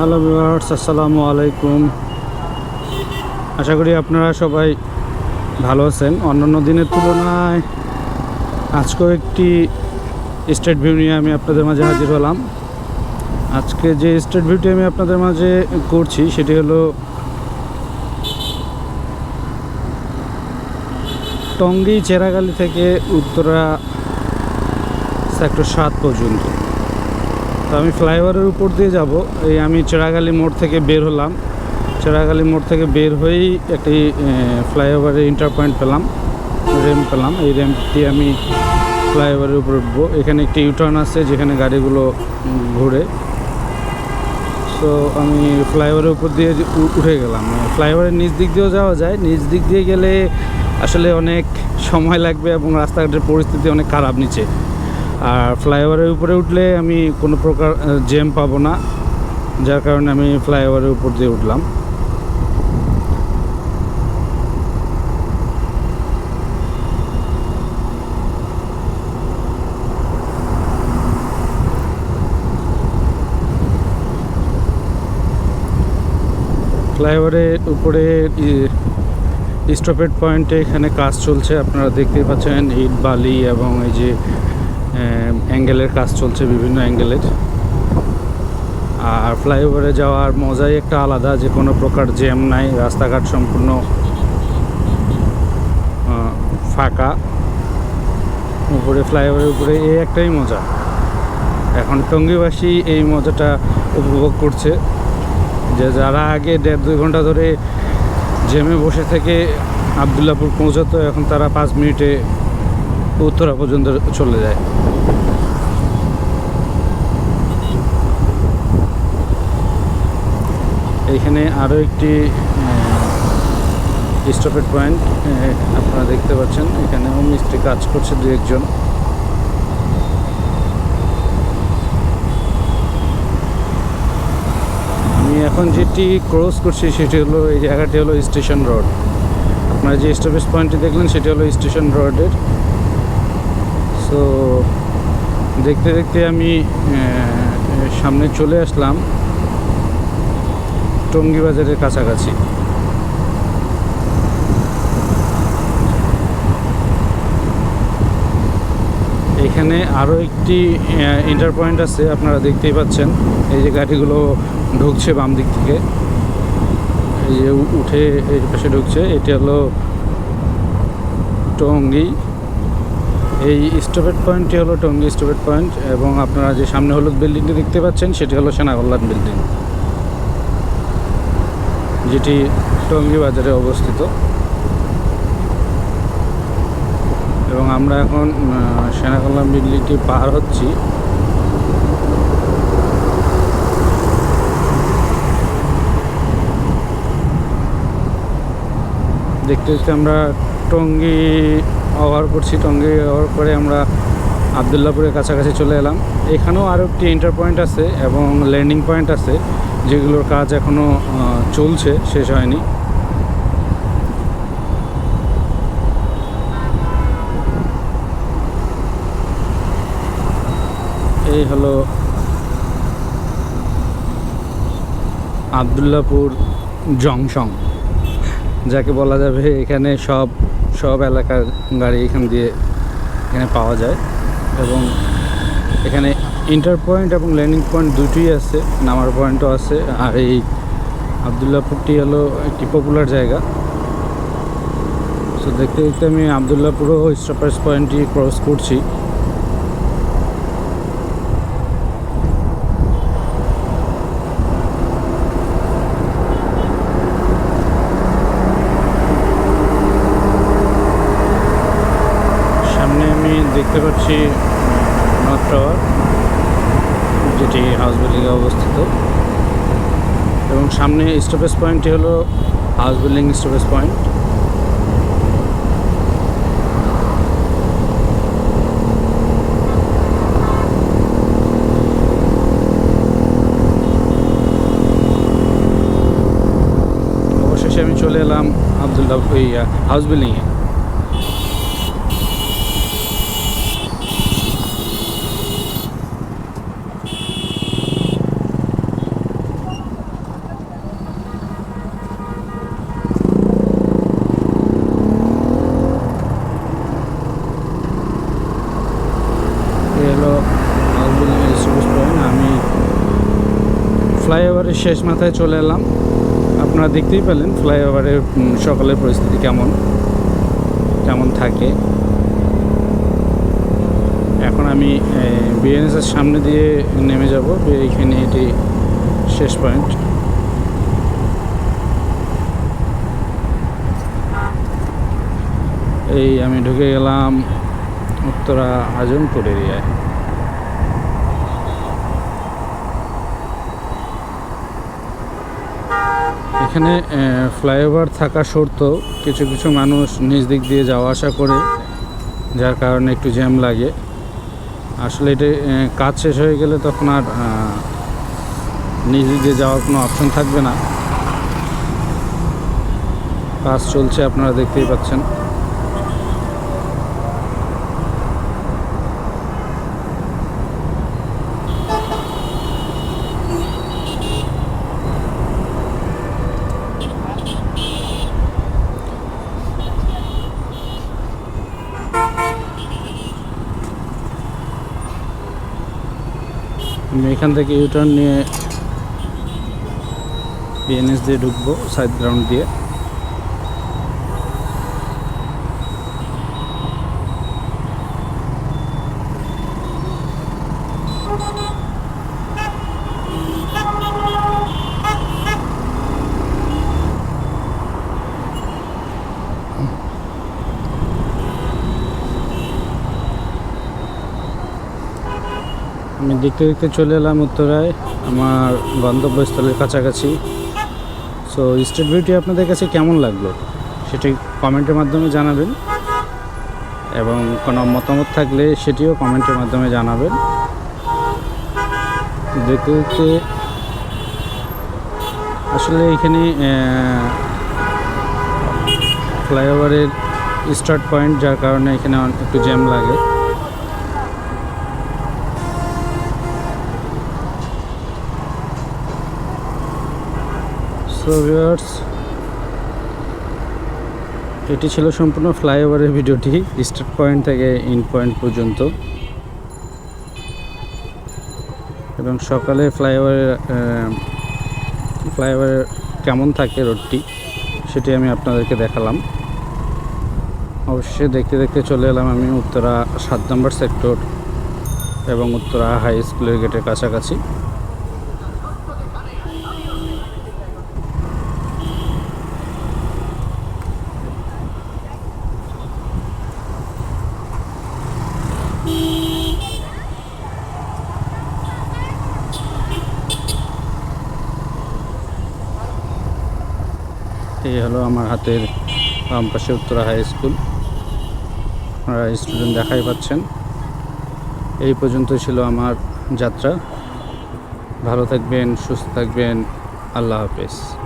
Hello viewers, আসসালামু আলাইকুম। আশা করি আপনারা সবাই ভালো আছেন। অন্যান্য দিনের তুলনায় আজকেও একটি স্টেট ভিউ নিয়ে আমি আপনাদের মাঝে হাজির হলাম। আজকে যে স্টেট ভিউটি আমি আপনাদের মাঝে করছি, সেটি হলো টঙ্গী চেরাগালি থেকে উত্তরা সেক্টর সাত পর্যন্ত। তো আমি ফ্লাইওভারের উপর দিয়ে যাব। এই আমি চেরাগালি মোড় থেকে বের হলাম। চেরাগালি মোড় থেকে বের হয়েই একটি ফ্লাইওভারের ইন্টার পয়েন্ট পেলাম, র্যাম্প পেলাম। এই র্যাম্প দিয়ে আমি ফ্লাইওভারের উপর উঠবো। এখানে একটি ইউটার্ন আছে যেখানে গাড়িগুলো ঘোরে। সো আমি ফ্লাইওভারের উপর দিয়ে উঠে গেলাম। ফ্লাইওভারের নিচ দিক দিয়েও যাওয়া যায়। নিচ দিক দিয়ে গেলে আসলে অনেক সময় লাগবে এবং রাস্তাঘাটের পরিস্থিতি অনেক খারাপ নিচে। আর ফ্লাইওভারের উপরে উঠলে আমি কোনো প্রকার জ্যাম পাবো না, যার কারণে আমি ফ্লাইওভারের উপর দিয়ে উঠলাম। ফ্লাইওভারের উপরে স্টপেড পয়েন্টে এখানে কাজ চলছে, আপনারা দেখতেই পাচ্ছেন ইট বালি এবং এই যে অ্যাঙ্গেলের কাজ চলছে বিভিন্ন অ্যাঙ্গেলের আর ফ্লাইওভারে যাওয়ার মজাই একটা আলাদা, যে কোনো প্রকার জ্যাম নাই, রাস্তাঘাট সম্পূর্ণ ফাঁকা। উপরে ফ্লাইওভারের উপরে এই একটাই মজা। এখন টঙ্গিবাসী এই মজাটা উপভোগ করছে, যে যারা আগে দেড় দুই ঘণ্টা ধরে জেমে বসে থেকে আবদুল্লাপুর পৌঁছাতো, এখন তারা পাঁচ মিনিটে উত্তরা পর্যন্ত চলে যায়। এইখানে আরও একটি স্টপেড পয়েন্ট আপনারা দেখতে পাচ্ছেন। এখানেও মিস্ত্রি কাজ করছে দু একজন। আমি এখন যেটি ক্রস করছি সেটি হলো, এই জায়গাটি হলো স্টেশন রোড আপনারা যে স্টপেজ পয়েন্টটি দেখলেন, সেটি হলো স্টেশন রোডের সো দেখতে দেখতে আমি সামনে চলে আসলাম টঙ্গী বাজারের কাছাকাছি। এখানে আরও একটি ইন্টার পয়েন্ট আছে, আপনারা দেখতেই পাচ্ছেন। এই যে গাড়িগুলো ঢুকছে বাম দিক থেকে। এই যে উঠে এই পাশে ঢুকছে, এটি হলো টঙ্গী। এই স্টপেড পয়েন্টটি হলো টঙ্গী স্টপেড পয়েন্ট এবং আপনারা যে সামনে হলুদ বিল্ডিংটি দেখতে পাচ্ছেন, সেটি হলো সেনাকল্যাণ বিল্ডিং, যেটি টঙ্গী বাজারে অবস্থিত। এবং আমরা এখন সেনাকল্যাণ বিল্ডিংটি পার হচ্ছি। দেখতে দেখতে আমরা টঙ্গী ওভার করছি টঙ্গী ওভার করে আমরা আবদুল্লাপুরের কাছাকাছি চলে এলাম। এখানেও আরও একটি ইন্টার পয়েন্ট আছে এবং ল্যান্ডিং পয়েন্ট আছে, যেগুলোর কাজ এখনও চলছে, শেষ হয়নি। এই হলো আবদুল্লাপুর জংশন, যাকে বলা যাবে এখানে সব সব এলাকার গাড়ি এখান দিয়ে এখানে পাওয়া যায় এবং এখানে ইন্টার পয়েন্ট এবং ল্যান্ডিং পয়েন্ট দুটোই আছে, নামার পয়েন্টও আছে, আর এই আবদুল্লাপুরটি হলো একটি পপুলার জায়গা। সো দেখতে দেখতে আমি আবদুল্লাপুরও স্টপার্স পয়েন্টটি ক্রস করছি সামনে আমি দেখতে পাচ্ছি নর্থ টাওয়ার যেটি হাউস বিল্ডিংয়ে অবস্থিত। এবং সামনে স্টপেজ পয়েন্টটি হলো হাউস বিল্ডিং স্টপেজ পয়েন্ট অবশেষে আমি চলে এলাম আবদুল্লাহ হাউস বিল্ডিংয়ে ফ্লাইওভারের শেষ মাথায় চলে এলাম। আপনারা দেখতেই পেলেন ফ্লাইওভারের সকালের পরিস্থিতি কেমন কেমন থাকে। এখন আমি বিএনএসের সামনে দিয়ে নেমে যাব এইখানে এটি শেষ পয়েন্ট। এই আমি ঢুকে গেলাম উত্তরা আজমপুর এরিয়ায় এখানে ফ্লাইওভার থাকা সত্ত্বেও কিছু কিছু মানুষ নিজ দিক দিয়ে যাওয়া আসা করে, যার কারণে একটু জ্যাম লাগে। আসলে এটা কাজ শেষ হয়ে গেলে তখন আর নিজ দিক দিয়ে যাওয়ার কোনো অপশন থাকবে না। কাজ চলছে, আপনারা দেখতেই পাচ্ছেন। আমি এখান থেকে ইউটার্ন নিয়ে বিএনএস দিয়ে ঢুকবো সাইড গ্রাউন্ড দিয়ে। আমি দেখতে দেখতে চলে এলাম উত্তরায়, আমার গন্তব্যস্থলের কাছাকাছি। সো স্ট্রিট ভিউটি আপনাদের কাছে কেমন লাগল? সেটি কমেন্টের মাধ্যমে জানাবেন। এবং কোনো মতামত থাকলে সেটিও কমেন্টের মাধ্যমে জানাবেন। দেখতে দেখতে আসলে এখানে ফ্লাইওভারের স্টার্ট পয়েন্ট, যার কারণে এখানে একটু জ্যাম লাগে। সো ভিউয়ার্স, এটি ছিল সম্পূর্ণ ফ্লাইওভারের ভিডিওটি, স্টার্ট পয়েন্ট থেকে ইন পয়েন্ট পর্যন্ত। এবং সকালে ফ্লাইওভারের ফ্লাইওভারের কেমন থাকে রোডটি, সেটি আমি আপনাদেরকে দেখালাম। অবশ্যই দেখতে দেখতে চলে এলাম আমি উত্তরা সাত নম্বর সেক্টর এবং উত্তরা হাই স্কুলের গেটের কাছাকাছি। এই হলো আমার হাতের পাশে উত্তরা হাই স্কুল। আপনারা স্টুডেন্ট দেখাই পাচ্ছেন। এই পর্যন্ত ছিল আমার যাত্রা। ভালো থাকবেন, সুস্থ থাকবেন। আল্লাহ হাফেজ।